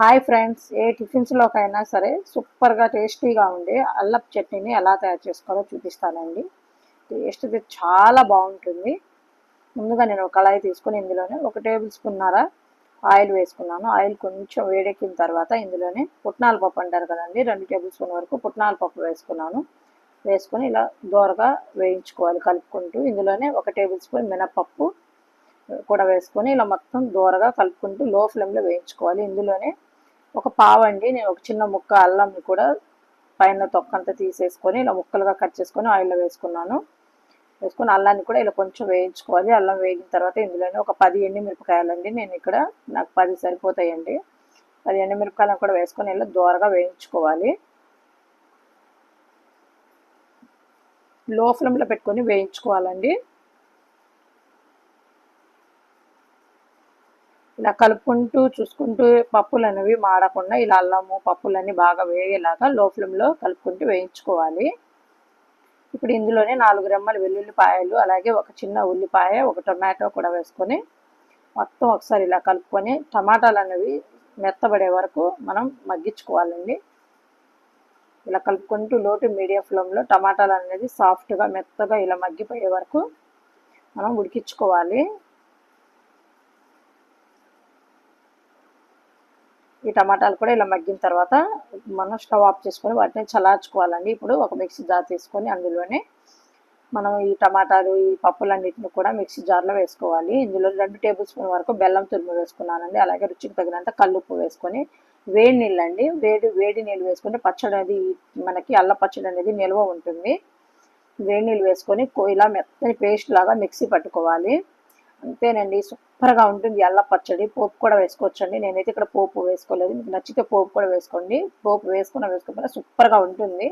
Hi friends ఏ టిఫిన్స్లోకైనా సరే సూపర్గా టేస్టీగా ఉండే అల్లపు చట్నీని ఎలా తయారు చేసుకోవాలో చూపిస్తానండి. టేస్ట్ అయితే చాలా బాగుంటుంది. ముందుగా నేను ఒక కళాయి తీసుకొని ఇందులోనే ఒక టేబుల్ స్పూన్నర ఆయిల్ వేసుకున్నాను. ఆయిల్ కొంచెం వేడెక్కిన తర్వాత ఇందులోనే పుట్నాల పప్పు అంటారు కదండి రెండు టేబుల్ స్పూన్ వరకు పుట్నాల పప్పు వేసుకున్నాను. వేసుకొని ఇలా దోరగా వేయించుకోవాలి కలుపుకుంటూ ఇందులోనే ఒక టేబుల్ స్పూన్ మినపప్పు కూడా వేసుకొని ఇలా మొత్తం దూరగా కలుపుకుంటూ లో ఫ్లేమ్లో వేయించుకోవాలి. ఇందులోనే ఒక పావండి నేను ఒక చిన్న ముక్క అల్లంని కూడా పైన తొక్కంతా తీసేసుకొని ఇలా ముక్కలుగా కట్ చేసుకొని ఆయిల్లో వేసుకున్నాను. వేసుకొని అల్లాన్ని కూడా ఇలా కొంచెం వేయించుకోవాలి. అల్లం వేగిన తర్వాత ఇందులోనే ఒక పది ఎండిమిరపకాయలండి. నేను ఇక్కడ నాకు పది సరిపోతాయండి. పది ఎండి మిరపకాయలను కూడా వేసుకొని ఇలా దూరగా వేయించుకోవాలి. లో ఫ్లేమ్లో పెట్టుకొని వేయించుకోవాలండి. ఇలా కలుపుకుంటూ చూసుకుంటూ పప్పులు అనేవి మాడకుండా ఇలా అల్లము పప్పులన్నీ బాగా వేగేలాగా లో ఫ్లేమ్లో కలుపుకుంటూ వేయించుకోవాలి. ఇప్పుడు ఇందులోనే నాలుగు రెమ్మల వెల్లుల్లిపాయలు అలాగే ఒక చిన్న ఉల్లిపాయ ఒక టొమాటో కూడా వేసుకొని మొత్తం ఒకసారి ఇలా కలుపుకొని టమాటాలు అనేవి మెత్తబడే వరకు మనం మగ్గించుకోవాలండి. ఇలా కలుపుకుంటూ లోటు మీడియం ఫ్లేమ్లో టమాటాలు అనేది సాఫ్ట్గా మెత్తగా ఇలా మగ్గిపోయే వరకు మనం ఉడికించుకోవాలి. ఈ టమాటాలు కూడా ఇలా మగ్గిన తర్వాత మనం స్టవ్ ఆఫ్ చేసుకొని వాటిని చల్లార్చుకోవాలండి. ఇప్పుడు ఒక మిక్సీ జార్ తీసుకొని అందులోనే మనం ఈ టమాటాలు ఈ పప్పులన్నిటిని కూడా మిక్సీ జార్లో వేసుకోవాలి. ఇందులో రెండు టేబుల్ స్పూన్ వరకు బెల్లం తురుము వేసుకున్నానండి. అలాగే రుచికి తగినంత కల్లుప్పు వేసుకొని వేడి నీళ్ళు అండి వేడి వేడి నీళ్ళు వేసుకుంటే పచ్చడి అనేది మనకి అల్ల పచ్చడి అనేది నిల్వ ఉంటుంది. వేడి నీళ్ళు వేసుకొని ఇలా మెత్తని పేస్ట్ లాగా మిక్సీ పట్టుకోవాలి. అంతేనండి. సూపర్గా ఉంటుంది. అల్ల పచ్చడి పోపు కూడా వేసుకోవచ్చండి. నేనైతే ఇక్కడ పోపు వేసుకోలేదు. మీకు నచ్చితే పోపు కూడా వేసుకోండి. పోపు వేసుకున్న వేసుకోకుండా సూపర్గా ఉంటుంది.